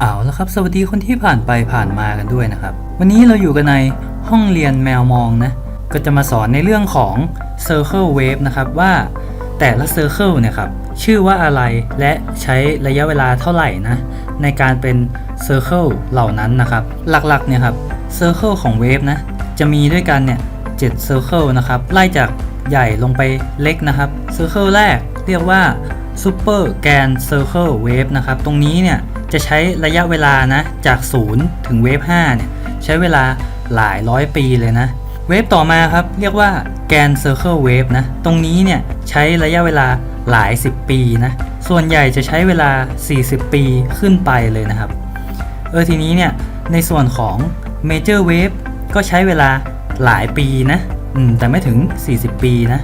เอาละครับ สวัสดีคนที่ผ่านไปผ่านมากันด้วยนะครับ วันนี้เราอยู่กันในห้องเรียนแมวมองนะ ก็จะมาสอนในเรื่องของ Circle Wave นะครับว่าแต่ละ Circle เนี่ยครับชื่อว่าอะไรและใช้ระยะเวลาเท่าไหร่นะ ในการเป็น Circle เหล่านั้นนะครับ หลักๆเนี่ยครับ Circle ของ Wave นะจะมีด้วยกันเนี่ย7 Circle นะครับไล่จากใหญ่ลงไปเล็กนะครับ Circle แรกเรียกว่า Super Grand Circle Wave นะครับตรงนี้เนี่ย จะใช้ระยะเวลานะจาก 0 ถึงเวฟ5เนี่ยใช้เวลาหลายร้อยปีเลยนะ เวฟต่อมาครับ เรียกว่า Grand Circle Wave นะ ตรงนี้เนี่ยใช้ระยะเวลาหลาย 10 ปีนะ ส่วนใหญ่จะใช้เวลา 40 ปีขึ้นไปเลยนะครับ เออทีนี้เนี่ยในส่วนของ Major Wave ก็ใช้เวลาหลายปีนะ อืมแต่ไม่ถึง 40 ปีนะ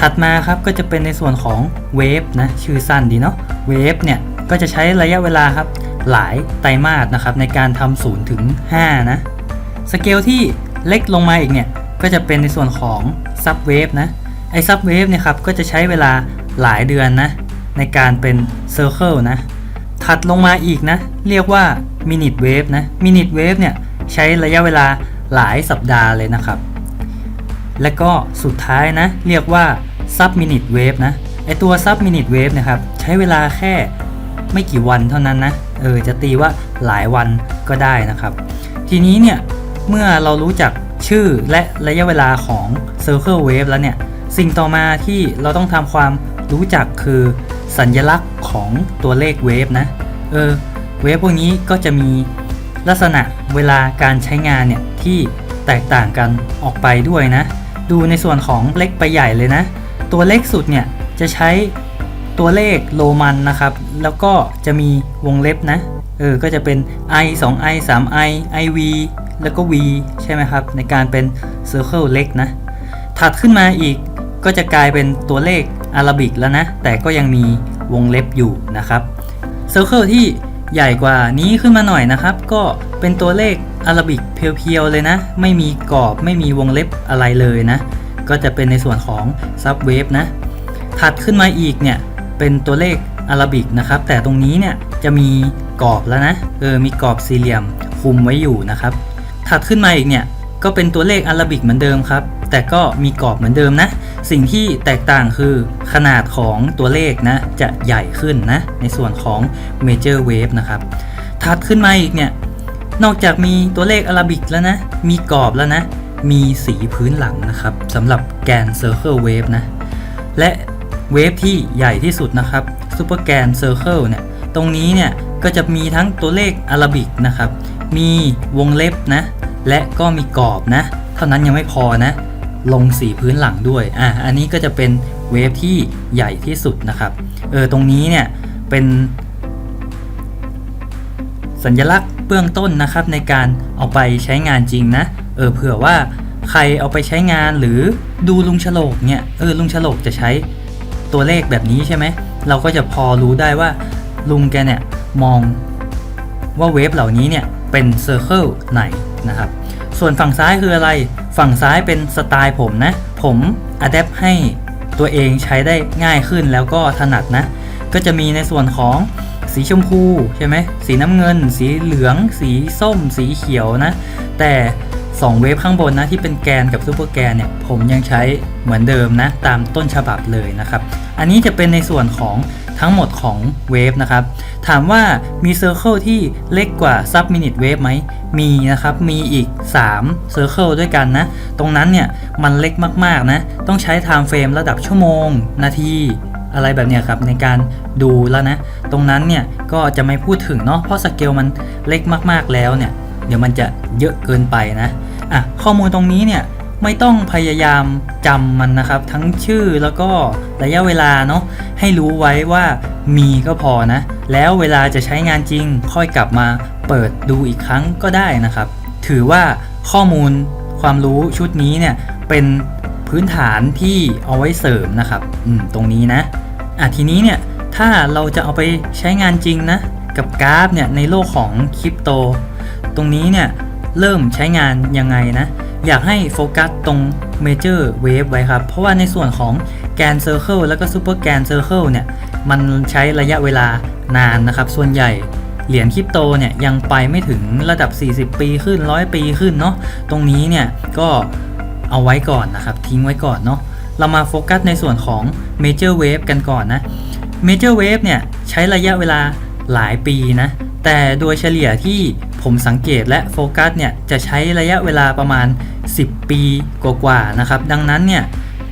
ถัดมาครับก็จะเป็นในส่วนของเวฟนะชื่อสั้นดีเนาะ เวฟเนี่ย ก็จะใช้ระยะเวลาครับหลายไตรมาสนะครับในการทำศูนย์ถึง5นะสเกลที่เล็กลงมาอีกเนี่ยก็จะเป็นในส่วนของซับเวฟนะไอซับเวฟเนี่ยครับก็จะใช้เวลาหลายเดือนนะในการเป็นเซอร์เคิลนะถัดลงมาอีกนะ เรียกว่ามินิทเวฟนะมินิทเวฟเนี่ยใช้ระยะเวลาหลายสัปดาห์เลยนะครับ และก็สุดท้ายนะ เรียกว่า sub minute wave นะไอตัว sub minute wave นะครับใช้เวลาแค่ ไม่กี่วันเท่านั้นนะเออจะตีว่าหลายวันก็ได้นะครับ ทีนี้เนี่ยเมื่อเรารู้จักชื่อและระยะเวลาของ circle wave แล้วเนี่ยสิ่งต่อมาที่เราต้องทำความรู้จักคือสัญญลักษณ์ของตัวเลขเวฟนะเออเวฟพวกนี้ก็จะมีลักษณะเวลาการใช้งานเนี่ยที่แตกต่างกันออกไปด้วยนะ ดูในส่วนของเล็กไปใหญ่เลยนะ ตัวเล็กสุดเนี่ยจะใช้ ตัวเลขโรมันนะครับ แล้วก็จะมีวงเล็บนะ เออ ก็จะเป็น i 2 i 3 i iv แล้วก็ v ใช่ไหมครับ ในการเป็น circle เล็กนะ ถัดขึ้นมาอีกก็จะกลายเป็นตัวเลขอารบิกแล้วนะ แต่ก็ยังมีวงเล็บอยู่นะครับเซอร์เคิลที่ใหญ่กว่านี้ขึ้นมาหน่อยนะครับ ก็เป็นตัวเลขอารบิกเพียวๆเลยนะ ไม่มีกรอบไม่มีวงเล็บอะไรเลยนะ ก็จะเป็นในส่วนของซับเวฟนะ ถัดขึ้นมาอีกเนี่ย เป็นตัวเลขอาราบิกนะครับ แต่ตรงนี้เนี่ยจะมีกรอบแล้วนะเออมีกรอบสี่เหลี่ยมคุมไว้อยู่นะครับถัดขึ้นมาอีกเนี่ยก็เป็นตัวเลขอาราบิกเหมือนเดิมครับ แต่ก็มีกรอบเหมือนเดิมนะ สิ่งที่แตกต่างคือขนาดของตัวเลขนะจะใหญ่ขึ้นนะ ในส่วนของ Major Wave นะครับ ถัดขึ้นมาอีกเนี่ย นอกจากมีตัวเลขอาราบิกแล้วนะ มีกรอบแล้วนะ มีสีพื้นหลังนะครับสำหรับแกน Circle Wave นะ และ เวฟที่ใหญ่ที่สุดนะครับ Super g a n Circle เนี่ยตรงนี้เนี่ยก็จะมีทั้งตัวเลขอาราบิกนะครับ มีวงเล็บนะ และก็มีกรอบนะ เท่านั้นยังไม่พอนะ ลงสีพื้นหลังด้วยอะอันนี้ก็จะเป็นเวฟที่ใหญ่ที่สุดนะครับเออตรงนี้เนี่ยเป็นสัญลักษณ์เบื้องต้นนะครับในการเอาไปใช้งานจริงนะ เออเผื่อว่าใครเอาไปใช้งานหรือดูลุงฉลกเนี่ยเออลุงฉลกจะใช้ ตัวเลขแบบนี้ใช่ไหม เราก็จะพอรู้ได้ว่าลุงแกเนี่ยมองว่าเวฟเหล่านี้เนี่ยเป็นเซอร์เคิลไหนนะครับ ส่วนฝั่งซ้ายคืออะไร ฝั่งซ้ายเป็นสไตล์ผมนะ ผมอัดแอปให้ตัวเองใช้ได้ง่ายขึ้นแล้วก็ถนัดนะ ก็จะมีในส่วนของสีชมพูใช่ไหม สีน้ำเงิน สีเหลือง สีส้ม สีเขียวนะ แต่ 2 เวฟข้างบนนะที่เป็นแกนกับซูเปอร์แกนเนี่ยผมยังใช้เหมือนเดิมนะตามต้นฉบับเลยนะครับ อันนี้จะเป็นในส่วนของทั้งหมดของเวฟนะครับ ถามว่ามีเซอร์เคิลที่เล็กกว่าซับมินิทเวฟไหมมีนะครับ มีอีก3เซอร์เคิลด้วยกันนะ ตรงนั้นเนี่ยมันเล็กมากๆนะ ต้องใช้ไทม์เฟรมระดับชั่วโมง นาทีอะไรแบบนี้ครับในการดูแล้วนะ ตรงนั้นเนี่ยก็จะไม่พูดถึงเนาะเพราะสเกลมันเล็กมากๆแล้วเนี่ย เดี๋ยวมันจะเยอะเกินไปนะอะข้อมูลตรงนี้เนี่ยไม่ต้องพยายามจำมันนะครับ ทั้งชื่อแล้วก็ระยะเวลาเนาะให้รู้ไว้ว่ามีก็พอนะ แล้วเวลาจะใช้งานจริง ค่อยกลับมาเปิดดูอีกครั้งก็ได้นะครับ ถือว่าข้อมูลความรู้ชุดนี้เนี่ยเป็นพื้นฐานที่เอาไว้เสริมนะครับอืมตรงนี้นะอะทีนี้เนี่ยถ้าเราจะเอาไปใช้งานจริงนะ กับกราฟเนี่ยในโลกของคริปโต ตรงนี้เนี่ยเริ่มใช้งานยังไงนะ อยากให้โฟกัสตรง Major Wave ไว้ครับ เพราะว่าในส่วนของแกน Circle แล้วก็ Super แกน Circle เนี่ยมันใช้ระยะเวลานานนะครับ ส่วนใหญ่เหรียญคริปโตเนี่ยยังไปไม่ถึงระดับ 40 ปีขึ้น 100 ปีขึ้นเนาะตรงนี้เนี่ยก็เอาไว้ก่อนนะครับ ทิ้งไว้ก่อนเนาะเรามาโฟกัสในส่วนของ Major Wave กันก่อนนะ Major Wave เนี่ยใช้ระยะเวลาหลายปีนะ แต่โดยเฉลี่ยที่ ผมสังเกตและโฟกัสเนี่ยจะใช้ระยะเวลาประมาณ 10 ปีกว่าๆนะครับ ดังนั้นเนี่ย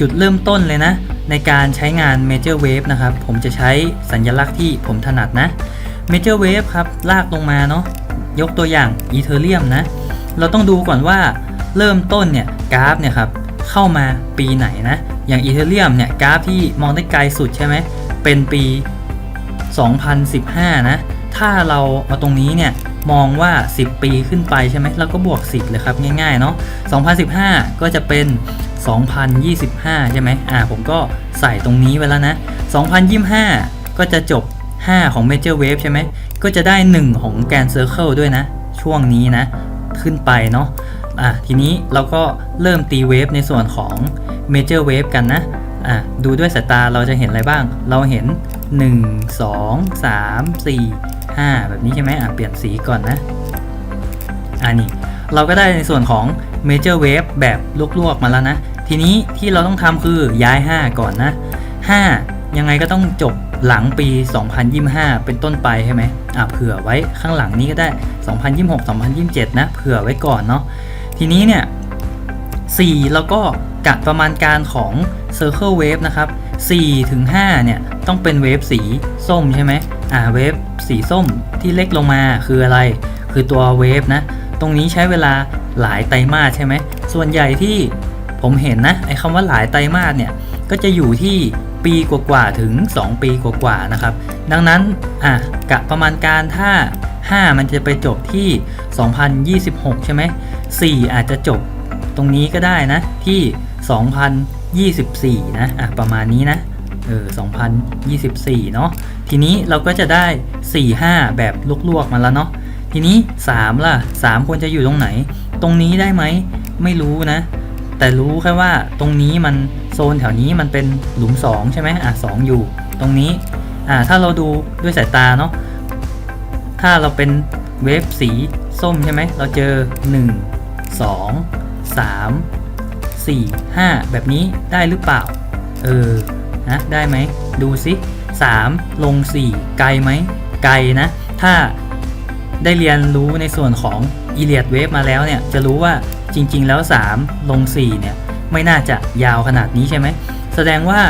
จุดเริ่มต้นเลยนะ ในการใช้งาน Major Wave นะครับ ผมจะใช้สัญลักษณ์ที่ผมถนัดนะ Major Wave ครับ ลากลงมาเนาะยกตัวอย่าง Ethereum นะ เราต้องดูก่อนว่าเริ่มต้นเนี่ยกราฟเนี่ยครับเข้ามาปีไหนนะ อย่าง Ethereum เนี่ยกราฟที่มองได้ไกลสุดใช่ไหมเป็นปี 2015 นะ ถ้าเราเอาตรงนี้เนี่ย มองว่า 10 ปีขึ้นไปใช่ไหมเราก็บวก 10 เลยครับ ง่ายๆเนาะ2015 ก็จะเป็น 2025 ใช่ไหมอ่า ผมก็ใส่ตรงนี้ไว้แล้วนะ 2025 ก็จะจบ 5 ของ Major Wave ใช่ไหม ก็จะได้ 1 ของ Grand Circle ด้วยนะ ช่วงนี้นะ ขึ้นไปเนาะอะทีนี้เราก็เริ่มตีเวฟในส่วนของ Major Wave กันนะอะดูด้วยสายตาเราจะเห็นอะไรบ้าง เราเห็น 1 2 3 4 5 แบบนี้ใช่ไหมอะเปลี่ยนสีก่อนนะอ่านี่เราก็ได้ในส่วนของ Major Wave แบบลวกๆมาแล้วนะ ทีนี้ที่เราต้องทำคือย้าย 5 ก่อนนะ 5 ยังไงก็ต้องจบหลังปี 2025 เป็นต้นไปใช่ไหมอะเผื่อไว้ข้างหลังนี้ก็ได้ 2026 2027 นะ เผื่อไว้ก่อนเนาะทีนี้เนี่ย 4 แล้วก็กะประมาณการของ Circle Wave นะครับ4ถึง5เนี่ย ต้องเป็นเวฟสีส้มใช่ไหมอ่าเวฟ สีส้มที่เล็กลงมาคืออะไร คือตัวเวฟนะ ตรงนี้ใช้เวลาหลายไตรมาสใช่ไหม ส่วนใหญ่ที่ผมเห็นนะไอ้คำว่าหลายไตรมาสเนี่ยก็จะอยู่ที่ปีกว่าๆถึง 2 ปีกว่าๆนะครับ ดังนั้นอะกะประมาณการถ้า 5 มันจะไปจบที่ 2026 ใช่ไหม4อาจจะจบตรงนี้ก็ได้นะที่ 2024 นะอะประมาณนี้นะ เออ2024 เนาะทีนี้เราก็จะได้ 4 5 แบบลวกๆมาแล้วเนาะทีนี้ 3 ล่ะ 3 ควรจะอยู่ตรงไหน ตรงนี้ได้ไหม ไม่รู้นะ แต่รู้แค่ว่าตรงนี้มันโซนแถวนี้มันเป็นหลุม 2 ใช่ไหมอะ2อยู่ ตรงนี้อ่าถ้าเราดูด้วยสายตาเนาะถ้าเราเป็นเวฟสีส้มใช่ไหม เราเจอ 1 2 3 4 5 แบบนี้ได้หรือเปล่า เออ นะได้ไหมดูสิ3 ลง 4 ไกลไหมไกลนะ ถ้าได้เรียนรู้ในส่วนของ e l i o t Wave มาแล้วเนี่ยจะรู้ว่าจริง ๆ แล้ว 3 ลง 4 เนี่ย ไม่น่าจะยาวขนาดนี้ใช่ไหมแสดงว่า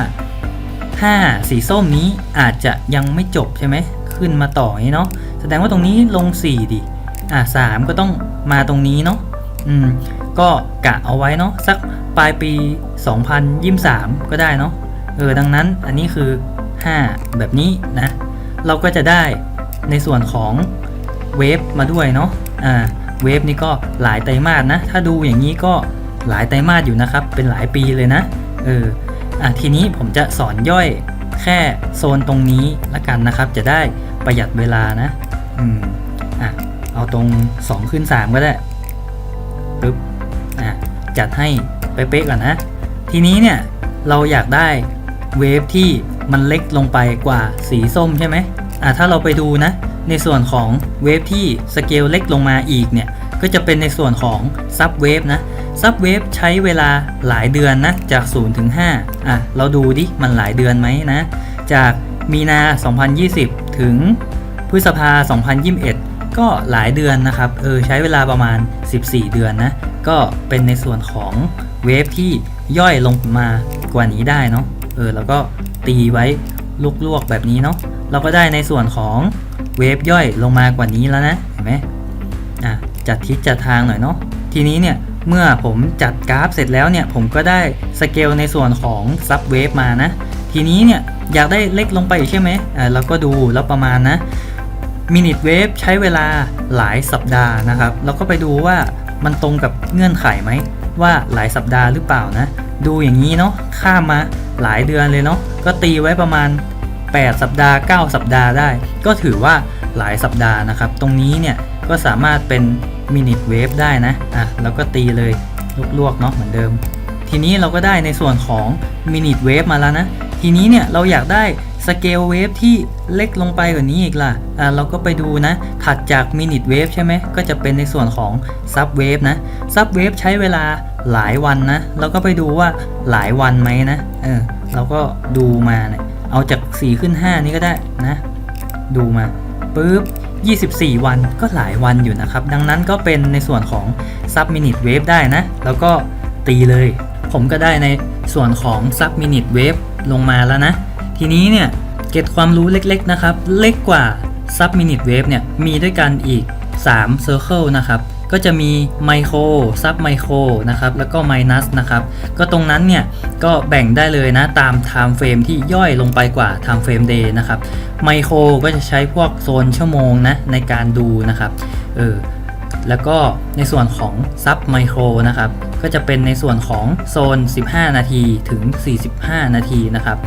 5 สีส้มนี้อาจจะยังไม่จบใช่ไหมขึ้นมาต่อนี้เนาะแสดงว่าตรงนี้ลง 4 ดิ อะ 3 ก็ต้องมาตรงนี้เนาะอืมก็กะเอาไว้เนาะสักปลายปี 2023 ก็ได้เนาะ เออดังนั้นอันนี้คือ 5 แบบนี้นะ เราก็จะได้ในส่วนของเวฟมาด้วยเนาะอ่าเวฟนี่ก็หลายไตรมาสนะ ถ้าดูอย่างนี้ก็หลายไตรมาสอยู่นะครับ เป็นหลายปีเลยนะเอออะทีนี้ผมจะสอนย่อยแค่โซนตรงนี้ละกันนะครับ จะได้ประหยัดเวลานะอืมอะเอาตรง 2 ขึ้น 3 ก็ได้ปึ๊บอะจัดให้เป๊ะๆก่อนนะ ทีนี้เนี่ยเราอยากได้ เวฟที่มันเล็กลงไปกว่าสีส้มใช่ไหมอะถ้าเราไปดูนะ ในส่วนของเวฟที่สเกลเล็กลงมาอีกเนี่ย ก็จะเป็นในส่วนของซับเวฟนะซับเวฟใช้เวลาหลายเดือนนะ จาก 0 ถึง 5 อะ เราดูดิ มันหลายเดือนไหมนะ จากมีนา 2020 ถึงพฤษภา 2021 ก็หลายเดือนนะครับ เออ ใช้เวลาประมาณ 14 เดือนนะ ก็เป็นในส่วนของเวฟที่ย่อยลงมากว่านี้ได้เนาะ ออแล้วก็ตีไว้ลวกๆแบบนี้เนาะเราก็ได้ในส่วนของเวฟย่อยลงมากว่านี้แล้วนะเห็นไหมอะจัดทิศจัดทางหน่อยเนาะทีนี้เนี่ยเมื่อผมจัดกราฟเสร็จแล้วเนี่ยผมก็ได้สเกลในส่วนของซับเวฟมานะทีนี้เนี่ยอยากได้เล็กลงไปใช่ไหมอ่าเราก็ดูแล้วประมาณนะมินิทเวฟใช้เวลาหลายสัปดาห์นะครับแล้วก็ไปดูว่ามันตรงกับเงื่อนไขไหมว่าหลายสัปดาห์หรือเปล่านะ ดูอย่างนี้เนาะข้ามมา หลายเดือนเลยเนาะก็ตีไว้ประมาณ 8 สัปดาห์ 9 สัปดาห์ได้ ก็ถือว่าหลายสัปดาห์นะครับ ตรงนี้เนี่ยก็สามารถเป็นมินิทเวฟได้นะอะแล้วก็ตีเลยลวกๆเนาะเหมือนเดิม ทีนี้เราก็ได้ในส่วนของมินิทเวฟมาแล้วนะ ทีนี้เนี่ยเราอยากได้สเกลเวฟที่เล็กลงไปกว่านี้อีกล่ะอ่าเราก็ไปดูนะ ถัดจากมินิเวฟใช่ไหมก็จะเป็นในส่วนของซับเวฟนะซับเวฟใช้เวลา หลายวันนะเราก็ไปดูว่าหลายวันไหมนะเออเราก็ดูมาเนี่ยเอาจาก 4 ขึ้น 5 นี้ก็ได้นะ ดูมาปุ๊บ24 วันก็หลายวันอยู่นะครับ ดังนั้นก็เป็นในส่วนของ Sub Minute Wave ได้นะ แล้วก็ตีเลย ผมก็ได้ในส่วนของ Sub Minute Wave ลงมาแล้วนะ ทีนี้เนี่ย เก็บความรู้เล็กๆนะครับ เล็กกว่า Sub Minute Wave เนี่ย มีด้วยกันอีก 3 Circle นะครับ ก็จะมีไมโครซับไมโครนะครับแล้วก็ไมนัสนะครับก็ตรงนั้นเนี่ยก็แบ่งได้เลยนะตามไทม์เฟรมที่ย่อยลงไปกว่าไทม์เฟรมเดย์นะครับไมโครก็จะใช้พวกโซนชั่วโมงนะในการดูนะครับเออ แล้วก็ในส่วนของซับไมโครนะครับก็จะเป็นในส่วนของโซน 15 นาทีถึง 45 นาทีนะครับ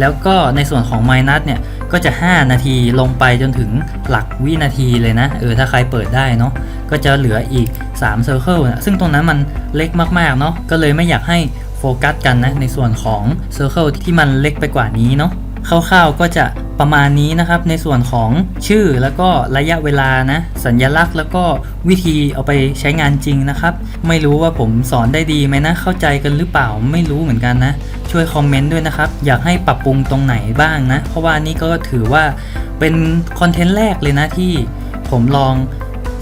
แล้วก็ในส่วนของไมนัสเนี่ย ก็จะ 5 นาทีลงไปจนถึงหลักวินาทีเลยนะ เออ ถ้าใครเปิดได้เนาะ ก็จะเหลืออีก3 Circle นะซึ่งตรงนั้นมันเล็กมาก ๆ เนาะ ก็เลยไม่อยากให้โฟกัสกันนะ ในส่วนของ Circle ที่มันเล็กไปกว่านี้เนาะคร่าวๆก็จะ ประมาณนี้นะครับในส่วนของชื่อแล้วก็ระยะเวลานะสัญลักษณ์ แล้วก็วิธีเอาไปใช้งานจริงนะครับ ไม่รู้ว่าผมสอนได้ดีไหมนะ เข้าใจกันหรือเปล่าไม่รู้เหมือนกันนะ ช่วยคอมเมนต์ด้วยนะครับ อยากให้ปรับปรุงตรงไหนบ้างนะ เพราะว่านี่ก็ถือว่าเป็นคอนเทนต์แรกเลยนะที่ผมลอง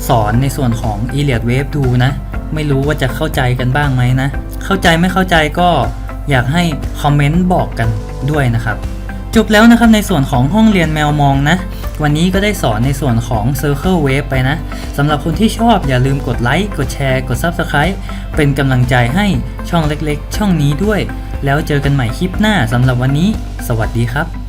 สอนในส่วนของ e l i o t Wave ดูนะ ไม่รู้ว่าจะเข้าใจกันบ้างไหมนะ เข้าใจไม่เข้าใจก็อยากให้คอมเมนต์บอกกันด้วยนะครับ จบแล้วนะครับในส่วนของห้องเรียนแมวมองนะ วันนี้ก็ได้สอนในส่วนของ Circle Wave ไปนะสำหรับคนที่ชอบอย่าลืมกดไลค์ กดแชร์ กด Subscribe เป็นกำลังใจให้ช่องเล็กๆ ช่องนี้ด้วย แล้วเจอกันใหม่คลิปหน้าสำหรับวันนี้ สวัสดีครับ